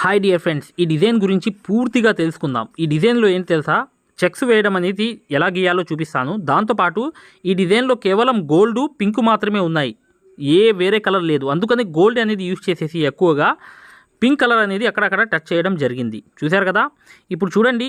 Hi dear friends ఈ design గురించి పూర్తిగా తెలుసుకుందాం. ఈ డిజైన్లో ఏం తెలుసా? చెక్స్ వేయడం అనేది ఎలా గీయాలో చూపిస్తాను. దాంతోపాటు ఈ డిజైన్లో కేవలం గోల్డ్ పింక్ మాత్రమే ఉన్నాయి. ఏ వేరే కలర్ లేదు. అందుకని గోల్డ్ అనేది యూజ్ చేసేసి ఎక్కువగా పింక్ కలర్ అనేది అక్కడక్కడ టచ్ చేయడం జరిగింది. చూశారు కదా? ఇప్పుడు చూడండి.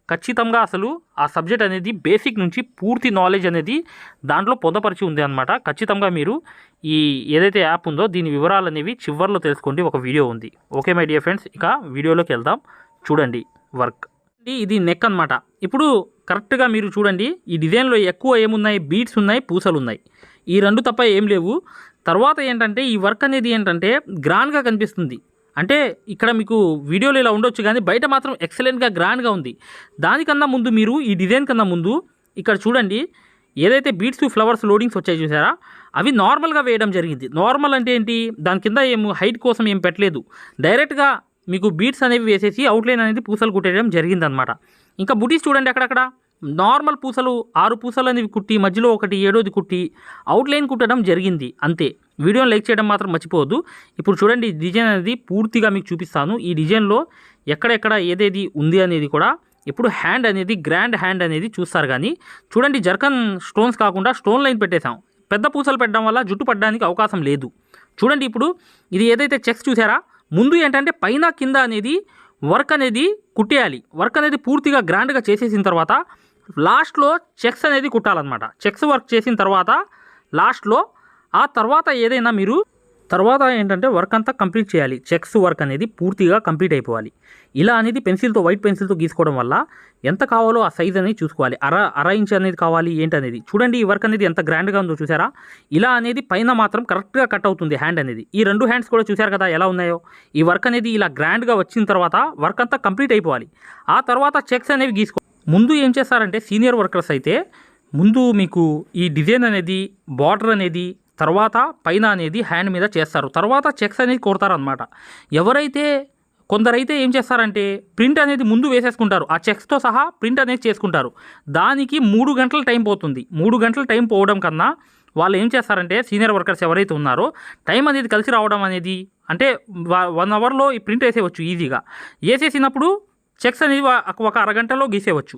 ఖచ్చితంగా అసలు ఆ సబ్జెక్ట్ అనేది బేసిక్ నుంచి పూర్తి నాలెడ్జ్ అనేది దాంట్లో పొందపరిచి ఉంది అనమాట ఖచ్చితంగా మీరు ఈ ఏదైతే యాప్ ఉందో దీని వివరాలు అనేవి చివర్లో తెలుసుకోండి. ఒక వీడియో ఉంది. ఓకే మై డియర్ ఫ్రెండ్స్ ఇక వీడియోలోకి వెళ్దాం. చూడండి వర్క్. ఇది నెక్ అన్నమాట. ఇప్పుడు కరెక్ట్గా మీరు చూడండి ఈ డిజైన్లో ఎక్కువ ఏమున్నాయి? బీట్స్ ఉన్నాయి పూసలు ఉన్నాయి. ఈ రెండు తప్ప ఏం లేవు. తర్వాత ఏంటంటే ఈ వర్క్ అనేది ఏంటంటే గ్రాండ్గా కనిపిస్తుంది. అంటే ఇక్కడ మీకు వీడియోలో ఇలా ఉండొచ్చు కానీ బయట మాత్రం ఎక్సలెంట్గా గ్రాండ్గా ఉంది. దానికన్నా ముందు మీరు ఈ డిజైన్ కన్నా ముందు ఇక్కడ చూడండి ఏదైతే బీట్స్ ఫ్లవర్స్ లోడింగ్స్ వచ్చాయి చూసారా? అవి నార్మల్గా వేయడం జరిగింది. నార్మల్ అంటే ఏంటి? దాని కింద ఏం హైట్ కోసం ఏం పెట్టలేదు. డైరెక్ట్గా మీకు బీట్స్ అనేవి వేసేసి అవుట్లైన్ అనేది పూసలు కుట్టేయడం జరిగిందనమాట ఇంకా బుటీస్ చూడండి అక్కడక్కడ నార్మల్ పూసలు ఆరు పూసలు అనేవి కుట్టి మధ్యలో ఒకటి ఏడోది కుట్టి అవుట్లైన్ కుట్టడం జరిగింది. అంతే. వీడియోని లైక్ చేయడం మాత్రం మర్చిపోవద్దు. ఇప్పుడు చూడండి డిజైన్ అనేది పూర్తిగా మీకు చూపిస్తాను. ఈ డిజైన్లో ఎక్కడెక్కడ ఏదేది ఉంది అనేది కూడా ఇప్పుడు హ్యాండ్ అనేది గ్రాండ్ హ్యాండ్ అనేది చూస్తారు కానీ చూడండి జర్కన్ స్టోన్స్ కాకుండా స్టోన్ లైన్ పెట్టేశాం. పెద్ద పూసలు పెట్టడం వల్ల జుట్టు పడడానికి అవకాశం లేదు. చూడండి ఇప్పుడు ఇది ఏదైతే చెక్స్ చూసారా ముందు ఏంటంటే పైన కింద అనేది వర్క్ అనేది కుట్టేయాలి. వర్క్ అనేది పూర్తిగా గ్రాండ్గా చేసేసిన తర్వాత లాస్ట్లో చెక్స్ అనేది కుట్టాలన్నమాట. చెక్స్ వర్క్ చేసిన తర్వాత లాస్ట్లో ఆ తర్వాత ఏదైనా మీరు తర్వాత ఏంటంటే వర్క్ అంతా కంప్లీట్ చేయాలి. చెక్స్ వర్క్ అనేది పూర్తిగా కంప్లీట్ అయిపోవాలి. ఇలా అనేది పెన్సిల్తో వైట్ పెన్సిల్తో గీసుకోవడం వల్ల ఎంత కావాలో ఆ సైజ్ అనేది చూసుకోవాలి. అర అర ఇంచ్ అనేది కావాలి ఏంటి అనేది. చూడండి ఈ వర్క్ అనేది ఎంత గ్రాండ్గా ఉందో చూసారా? ఇలా అనేది పైన మాత్రం కరెక్ట్గా కట్ అవుతుంది హ్యాండ్ అనేది. ఈ రెండు హ్యాండ్స్ కూడా చూసారు కదా ఎలా ఉన్నాయో? ఈ వర్క్ అనేది ఇలా గ్రాండ్గా వచ్చిన తర్వాత వర్క్ అంతా కంప్లీట్ అయిపోవాలి. ఆ తర్వాత చెక్స్ అనేవి గీసుకో ముందు ఏం చేస్తారంటే సీనియర్ వర్కర్స్ అయితే ముందు మీకు ఈ డిజైన్ అనేది బార్డర్ అనేది తర్వాత పైన అనేది హ్యాండ్ మీద చేస్తారు. తర్వాత చెక్స్ అనేది కొడతారనమాట ఎవరైతే కొందరైతే ఏం చేస్తారంటే ప్రింట్ అనేది ముందు వేసేసుకుంటారు. ఆ చెక్స్తో సహా ప్రింట్ అనేది చేసుకుంటారు. దానికి మూడు గంటల టైం పోతుంది. మూడు గంటల టైం పోవడం కన్నా వాళ్ళు ఏం చేస్తారంటే సీనియర్ వర్కర్స్ ఎవరైతే ఉన్నారో టైం అనేది కలిసి రావడం అనేది అంటే వన్ అవర్లో ఈ ప్రింట్ వేసేయచ్చు ఈజీగా. వేసేసినప్పుడు చెక్స్ అనేది ఒక అరగంటలో గీసేయవచ్చు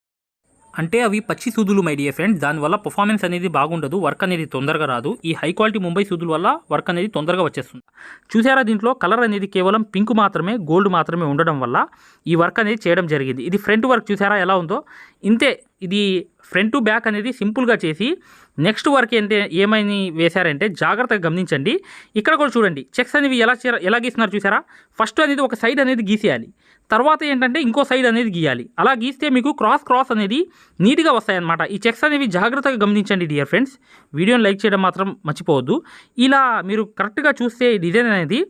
అంటే అవి పచ్చి సూదులు మై డియర్ ఫ్రెండ్స్ దానివల్ల పర్ఫార్మెన్స్ అనేది బాగుండదు వర్క్ అనేది తొందరగా రాదు. ఈ హై క్వాలిటీ ముంబై సూదుల వల్ల వర్క్ అనేది తొందరగా వచ్చేస్తుంది. చూసారా దీంట్లో కలర్ అనేది కేవలం పింక్ మాత్రమే గోల్డ్ మాత్రమే ఉండడం వల్ల ఈ వర్క్ అనేది చేయడం జరిగింది. ఇది ఫ్రంట్ వర్క్ చూసారా ఎలా ఉందో? ఇంతే ఇది ఫ్రంట్ టు బ్యాక్ అనేది సింపుల్గా చేసి నెక్స్ట్ వర్క్ ఏంటి ఏమైంది వేశారంటే జాగ్రత్తగా గమనించండి. ఇక్కడ కూడా చూడండి చెక్స్ అనేవి ఎలా ఎలా గీస్తున్నారు చూసారా ఫస్ట్ అనేది ఒక సైడ్ అనేది గీసేయాలి. తర్వాత ఏంటంటే ఇంకో సైడ్ అనేది గీయాలి. అలా గీస్తే మీకు క్రాస్ క్రాస్ అనేది నీట్గా వస్తాయన్నమాట. ఈ చెక్స్ అనేవి జాగ్రత్తగా గమనించండి డియర్ ఫ్రెండ్స్. వీడియోని లైక్ చేయడం మాత్రం మర్చిపోవద్దు. ఇలా మీరు కరెక్ట్గా చూస్తే డిజైన్ అనేది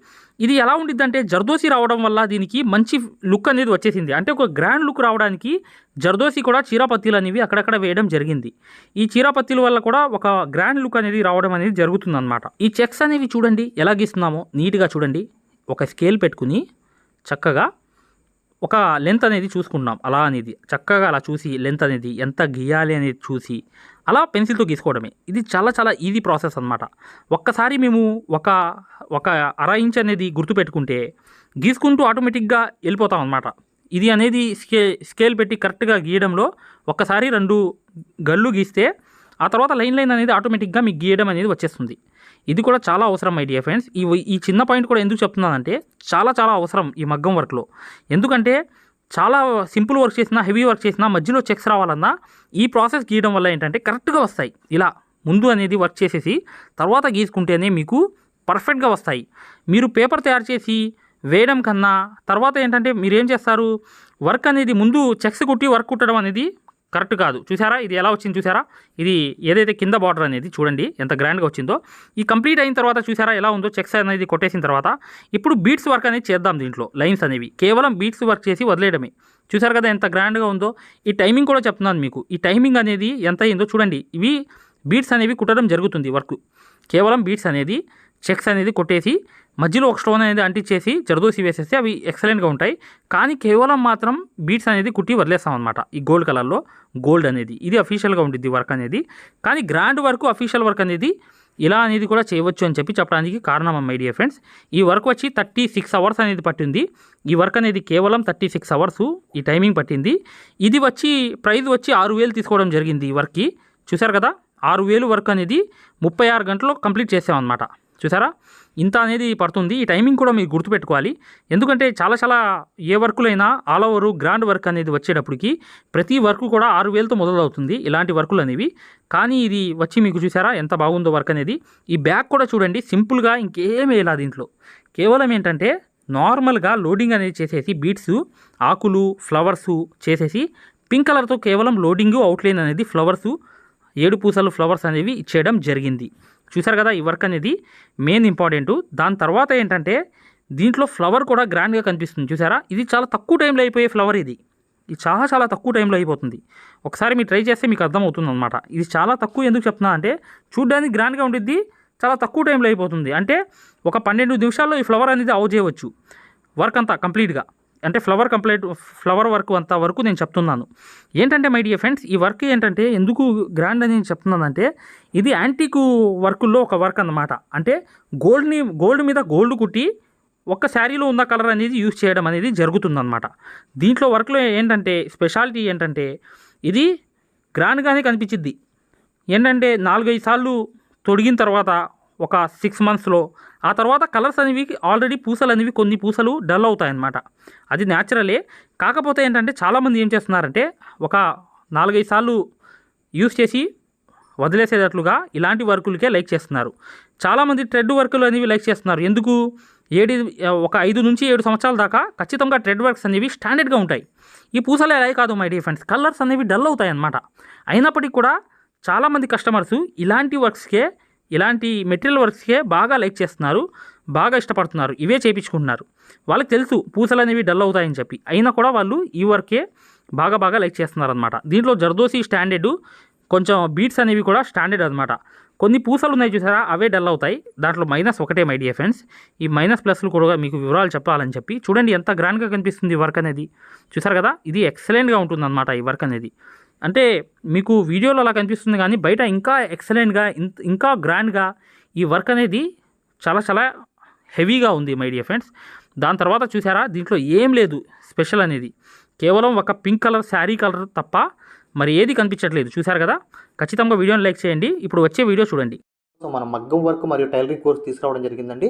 ఇది ఎలా ఉండిద్దంటే జర్దోసి రావడం వల్ల దీనికి మంచి లుక్ అనేది వచ్చేసింది. అంటే ఒక గ్రాండ్ లుక్ రావడానికి జర్దోసి కూడా చీరాపత్తిలు అనేవి అక్కడక్కడ వేయడం జరిగింది. ఈ చీరాపత్తిల వల్ల కూడా ఒక గ్రాండ్ లుక్ అనేది రావడం అనేది జరుగుతుందన్నమాట. ఈ చెక్స్ అనేవి చూడండి ఎలా గీస్తున్నామో నీట్గా చూడండి. ఒక స్కేల్ పెట్టుకుని చక్కగా ఒక లెంత్ అనేది చూసుకుంటున్నాం. అలా అనేది చక్కగా అలా చూసి లెంత్ అనేది ఎంత గీయాలి అనేది చూసి అలా పెన్సిల్తో గీసుకోవడమే. ఇది చాలా చాలా ఈజీ ప్రాసెస్ అనమాట ఒక్కసారి మేము ఒక ఒక అర ఇంచ్ అనేది గుర్తుపెట్టుకుంటే గీసుకుంటూ ఆటోమేటిక్గా వెళ్ళిపోతాం అనమాట ఇది అనేది స్కే స్కేల్ పెట్టి కరెక్ట్గా గీయడంలో ఒక్కసారి రెండు గళ్ళు గీస్తే ఆ తర్వాత లైన్ లైన్ అనేది ఆటోమేటిక్గా మీకు గీయడం అనేది వచ్చేస్తుంది. ఇది కూడా చాలా అవసరం మై డియర్ ఫ్రెండ్స్ ఈ ఈ చిన్న పాయింట్ కూడా ఎందుకు చెప్తున్నానంటే చాలా చాలా అవసరం ఈ మగ్గం వర్క్లో. ఎందుకంటే చాలా సింపుల్ వర్క్ చేసినా హెవీ వర్క్ చేసినా మధ్యలో చెక్స్ రావాలన్నా ఈ ప్రాసెస్ గీయడం వల్ల ఏంటంటే కరెక్ట్గా వస్తాయి. ఇలా ముందు అనేది వర్క్ చేసేసి తర్వాత గీసుకుంటేనే మీకు పర్ఫెక్ట్గా వస్తాయి. మీరు పేపర్ తయారు చేసి వేయడం కన్నా తర్వాత ఏంటంటే మీరు ఏం చేస్తారు? వర్క్ అనేది ముందు చెక్స్ కుట్టి వర్క్ కుట్టడం అనేది కరెక్ట్ కాదు. చూసారా ఇది ఎలా వచ్చింది చూసారా ఇది ఏదైతే కింద బార్డర్ అనేది చూడండి ఎంత గ్రాండ్గా వచ్చిందో. ఈ కంప్లీట్ అయిన తర్వాత చూసారా ఎలా ఉందో? చెక్స్ అనేది కొట్టేసిన తర్వాత ఇప్పుడు బీట్స్ వర్క్ అనేది చేద్దాం దీంట్లో లైన్స్ అనేవి. కేవలం బీట్స్ వర్క్ చేసి వదిలేయడమే. చూసారు కదా ఎంత గ్రాండ్గా ఉందో? ఈ టైమింగ్ కూడా చెప్తున్నాను మీకు. ఈ టైమింగ్ అనేది ఎంత అయిందో చూడండి. ఇవి బీట్స్ అనేవి కుట్టడం జరుగుతుంది వర్క్. కేవలం బీట్స్ అనేది చెక్స్ అనేది కొట్టేసి మధ్యలో ఒక స్టోన్ అనేది అంటించేసి జరదోసి వేసేస్తే అవి ఎక్సలెంట్గా ఉంటాయి. కానీ కేవలం మాత్రం బీట్స్ అనేది కుట్టి వదిలేస్తాం అనమాట ఈ గోల్డ్ కలర్లో గోల్డ్ అనేది. ఇది అఫీషియల్గా ఉంటుంది వర్క్ అనేది. కానీ గ్రాండ్ వర్క్ అఫీషియల్ వర్క్ అనేది ఇలా అనేది కూడా చేయవచ్చు అని చెప్పి చెప్పడానికి కారణం మై డియర్ ఫ్రెండ్స్ ఈ వర్క్ వచ్చి థర్టీ సిక్స్ అవర్స్ అనేది పట్టింది. ఈ వర్క్ అనేది కేవలం థర్టీ సిక్స్ అవర్స్ ఈ టైమింగ్ పట్టింది. ఇది వచ్చి ప్రైస్ వచ్చి ఆరు వేలు తీసుకోవడం జరిగింది ఈ వర్క్కి. చూసారు కదా? ఆరు వేలు వర్క్ అనేది ముప్పై ఆరు గంటల్లో కంప్లీట్ చేసామన్నమాట చూసారా? ఇంత అనేది పడుతుంది. ఈ టైమింగ్ కూడా మీరు గుర్తుపెట్టుకోవాలి. ఎందుకంటే చాలా చాలా ఏ వర్కులైనా ఆల్ ఓవర్ గ్రాండ్ వర్క్ అనేది వచ్చేటప్పటికి ప్రతి వర్క్ కూడా ఆరు వేలతో మొదలవుతుంది. ఇలాంటి వర్కులు అనేవి. కానీ ఇది వచ్చి మీకు చూసారా? ఎంత బాగుందో వర్క్ అనేది. ఈ బ్యాగ్ కూడా చూడండి. సింపుల్గా ఇంకేమి వేయాలి దీంట్లో. కేవలం ఏంటంటే నార్మల్గా లోడింగ్ అనేది చేసేసి బీట్స్ ఆకులు ఫ్లవర్స్ చేసేసి పింక్ కలర్తో కేవలం లోడింగ్ అవుట్లైన్ అనేది ఫ్లవర్స్ ఏడు పూసలు ఫ్లవర్స్ అనేవి ఇచ్చేయడం జరిగింది. చూసారు కదా ఈ వర్క్ అనేది మెయిన్ ఇంపార్టెంట్. దాని తర్వాత ఏంటంటే దీంట్లో ఫ్లవర్ కూడా గ్రాండ్గా కనిపిస్తుంది. చూసారా ఇది చాలా తక్కువ టైంలో అయిపోయే ఫ్లవర్ ఇది. ఇది చాలా చాలా తక్కువ టైంలో అయిపోతుంది. ఒకసారి మీరు ట్రై చేస్తే మీకు అర్థమవుతుంది అనమాట ఇది చాలా తక్కువ ఎందుకు చెప్తున్నా అంటే చూడ్డానికి గ్రాండ్గా ఉండిద్ది చాలా తక్కువ టైంలో అయిపోతుంది. అంటే ఒక పన్నెండు నిమిషాల్లో ఈ ఫ్లవర్ అనేది అవుట్ చేయవచ్చు. వర్క్ అంతా కంప్లీట్గా. అంటే ఫ్లవర్ కంప్లీట్ ఫ్లవర్ వర్క్ అంత వరకు నేను చెప్తున్నాను. ఏంటంటే మై డియర్ ఫ్రెండ్స్ ఈ వర్క్ ఏంటంటే ఎందుకు గ్రాండ్ అని నేను చెప్తున్నానంటే ఇది యాంటీక్ వర్కుల్లో ఒక వర్క్ అన్నమాట. అంటే గోల్డ్ని గోల్డ్ మీద గోల్డ్ కుట్టి ఒక్క శారీలో ఉన్న కలర్ అనేది యూజ్ చేయడం అనేది జరుగుతుందన్నమాట. దీంట్లో వర్క్లో ఏంటంటే స్పెషాలిటీ ఏంటంటే ఇది గ్రాండ్గానే కనిపించిద్ది. ఏంటంటే నాలుగైదు సార్లు తొడిగిన తర్వాత ఒక సిక్స్ మంత్స్లో ఆ తర్వాత కలర్స్ అనేవి ఆల్రెడీ పూసలు అనేవి కొన్ని పూసలు డల్ అవుతాయి అన్నమాట అది న్యాచురలే. కాకపోతే ఏంటంటే చాలామంది ఏం చేస్తున్నారంటే ఒక నాలుగైదు సార్లు యూస్ చేసి వదిలేసేటట్లుగా ఇలాంటి వర్కులకే లైక్ చేస్తున్నారు. చాలామంది ట్రెడ్ వర్కులు అనేవి లైక్ చేస్తున్నారు. ఎందుకు? ఏడు ఒక ఐదు నుంచి ఏడు సంవత్సరాల దాకా ఖచ్చితంగా ట్రెడ్ వర్క్స్ అనేవి స్టాండర్డ్గా ఉంటాయి. ఈ పూసలు ఎలా కాదు మై డియర్ ఫ్రెండ్స్ కలర్స్ అనేవి డల్ అవుతాయి అన్నమాట అయినప్పటికీ కూడా చాలామంది కస్టమర్స్ ఇలాంటి వర్క్స్కే ఇలాంటి మెటీరియల్ వర్క్స్కే బాగా లైక్ చేస్తున్నారు బాగా ఇష్టపడుతున్నారు ఇవే చేయించుకుంటున్నారు వాళ్ళకి తెలుసు పూసలు అనేవి డల్ అవుతాయని చెప్పి. అయినా కూడా వాళ్ళు ఈ వర్కే బాగా బాగా లైక్ చేస్తున్నారు అనమాట దీంట్లో జర్దోసి స్టాండర్డ్ కొంచెం బీట్స్ అనేవి కూడా స్టాండర్డ్ అనమాట కొన్ని పూసలు ఉన్నాయి చూసారా అవే డల్ అవుతాయి. దాంట్లో మైనస్ ఒకటే మై డియర్ ఫ్రెండ్స్. ఈ మైనస్ ప్లస్లు కూడా మీకు వివరాలు చెప్పాలని చెప్పి చూడండి ఎంత గ్రాండ్గా కనిపిస్తుంది ఈ వర్క్ అనేది. చూసారు కదా ఇది ఎక్సలెంట్గా ఉంటుంది అనమాట ఈ వర్క్ అనేది. అంటే మీకు వీడియోలో అలా కనిపిస్తుంది కానీ బయట ఇంకా ఎక్సలెంట్గా ఇంకా గ్రాండ్గా ఈ వర్క్ అనేది చాలా చాలా హెవీగా ఉంది మై డియర్ ఫ్రెండ్స్ దాని తర్వాత చూసారా దీంట్లో ఏం లేదు స్పెషల్ అనేది. కేవలం ఒక పింక్ కలర్ శారీ కలర్ తప్ప మరి ఏది కనిపించట్లేదు. చూసారు కదా? ఖచ్చితంగా వీడియోని లైక్ చేయండి. ఇప్పుడు వచ్చే వీడియో చూడండి. సో మనం మగ్గం వర్క్ మరియు టైలరింగ్ కోర్స్ తీసుకురావడం జరిగిందండి.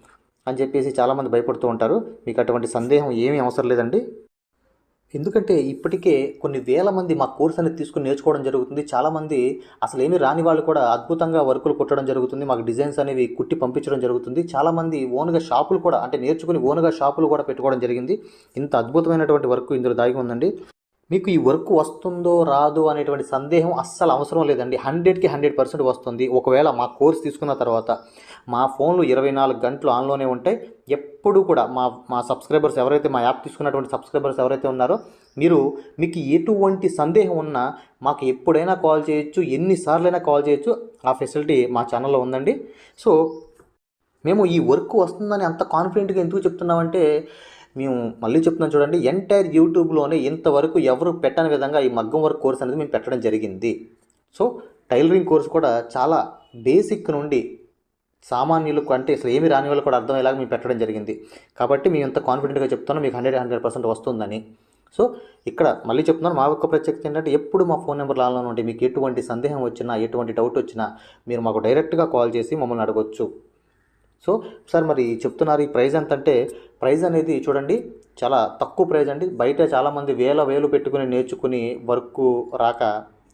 అని చెప్పేసి చాలామంది భయపడుతూ ఉంటారు. మీకు అటువంటి సందేహం ఏమీ అవసరం లేదండి. ఎందుకంటే ఇప్పటికే కొన్ని వేల మంది మా కోర్స్ అనేది తీసుకుని నేర్చుకోవడం జరుగుతుంది. చాలామంది అసలు ఏమి రాని వాళ్ళు కూడా అద్భుతంగా వర్కులు కుట్టడం జరుగుతుంది. మాకు డిజైన్స్ అనేవి కుట్టి పంపించడం జరుగుతుంది. చాలామంది ఓన్గా షాపులు కూడా అంటే నేర్చుకుని ఓన్గా షాపులు కూడా పెట్టుకోవడం జరిగింది. ఇంత అద్భుతమైనటువంటి వర్క్ ఇందులో దాగి ఉందండి. మీకు ఈ వర్క్ వస్తుందో రాదో అనేటువంటి సందేహం అస్సలు అవసరం లేదండి. హండ్రెడ్కి హండ్రెడ్ పర్సెంట్ వస్తుంది. ఒకవేళ మా కోర్స్ తీసుకున్న తర్వాత మా ఫోన్లు ఇరవై నాలుగు గంటలు ఆన్లోనే ఉంటాయి. ఎప్పుడు కూడా మా మా సబ్స్క్రైబర్స్ ఎవరైతే మా యాప్ తీసుకున్నటువంటి సబ్స్క్రైబర్స్ ఎవరైతే ఉన్నారో మీరు మీకు ఎటువంటి సందేహం ఉన్నా మాకు ఎప్పుడైనా కాల్ చేయొచ్చు ఎన్నిసార్లైనా కాల్ చేయొచ్చు. ఆ ఫెసిలిటీ మా ఛానల్లో ఉందండి. సో మేము ఈ వర్క్ వస్తుందని అంత కాన్ఫిడెంట్గా ఎందుకు చెప్తున్నామంటే మేము మళ్ళీ చెప్తున్నాం చూడండి ఎంటైర్ యూట్యూబ్లోనే ఇంతవరకు ఎవరు పెట్టని విధంగా ఈ మగ్గం వర్క్ కోర్స్ అనేది మేము పెట్టడం జరిగింది. సో టైలరింగ్ కోర్స్ కూడా చాలా బేసిక్ నుండి సామాన్యులకు అంటే అసలు ఏమి రాని వాళ్ళు కూడా అర్థమయ్యేలాగా మేము పెట్టడం జరిగింది. కాబట్టి మేము ఇంత కాన్ఫిడెంట్గా చెప్తున్నాం మీకు హండ్రెడ్ హండ్రెడ్ పర్సెంట్ వస్తుందని. సో ఇక్కడ మళ్ళీ చెప్తున్నాను మా యొక్క ప్రత్యేకత ఏంటంటే ఎప్పుడు మా ఫోన్ నెంబర్ లాలో ఉంటే మీకు ఎటువంటి సందేహం వచ్చినా ఎటువంటి డౌట్ వచ్చినా మీరు మాకు డైరెక్ట్గా కాల్ చేసి మమ్మల్ని అడగొచ్చు. సో సార్ మరి చెప్తున్నారు ఈ ప్రైజ్ ఎంత అంటే ప్రైజ్ అనేది చూడండి చాలా తక్కువ ప్రైజ్ అండి. బయట చాలామంది వేల వేలు పెట్టుకుని నేర్చుకుని వర్క్ రాక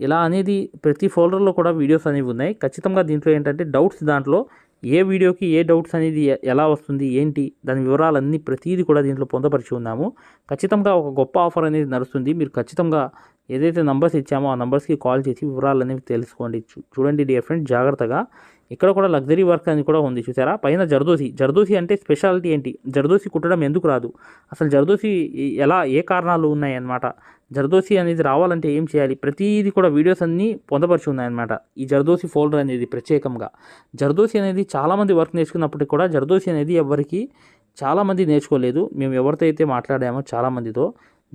ఇలా అనేది ప్రతి ఫోల్డర్లో కూడా వీడియోస్ అనేవి ఉన్నాయి. ఖచ్చితంగా దీంట్లో ఏంటంటే డౌట్స్ దాంట్లో ఏ వీడియోకి ఏ డౌట్స్ అనేది ఎలా వస్తుంది ఏంటి దాని వివరాలన్నీ ప్రతిదీ కూడా దీంట్లో పొందపరిచి ఉన్నాము. ఖచ్చితంగా ఒక గొప్ప ఆఫర్ అనేది నడుస్తుంది. మీరు ఖచ్చితంగా ఏదైతే నంబర్స్ ఇచ్చామో ఆ నంబర్స్కి కాల్ చేసి వివరాలు అనేవి తెలుసుకోండి చూడండి డియర్ ఫ్రెండ్ జాగ్రత్తగా. ఇక్కడ కూడా లగ్జరీ వర్క్ అని కూడా ఉంది చూసారా? పైన జర్దోసి. జర్దోసి అంటే స్పెషాలిటీ ఏంటి? జర్దోసి కుట్టడం ఎందుకు రాదు? అసలు జర్దోసి ఎలా ఏ కారణాలు ఉన్నాయి అన్నమాట జర్దోసి అనేది రావాలంటే ఏం చేయాలి? ప్రతిదీ కూడా వీడియోస్ అన్నీ పొందపరిచి ఉన్నాయన్నమాట. ఈ జర్దోసి ఫోల్డర్ అనేది ప్రత్యేకంగా. జర్దోసి అనేది చాలామంది వర్క్ నేర్చుకున్నప్పటికీ కూడా జర్దోసి అనేది ఎవరికి చాలామంది నేర్చుకోలేదు. మేము ఎవరితో అయితే మాట్లాడామో చాలామందితో.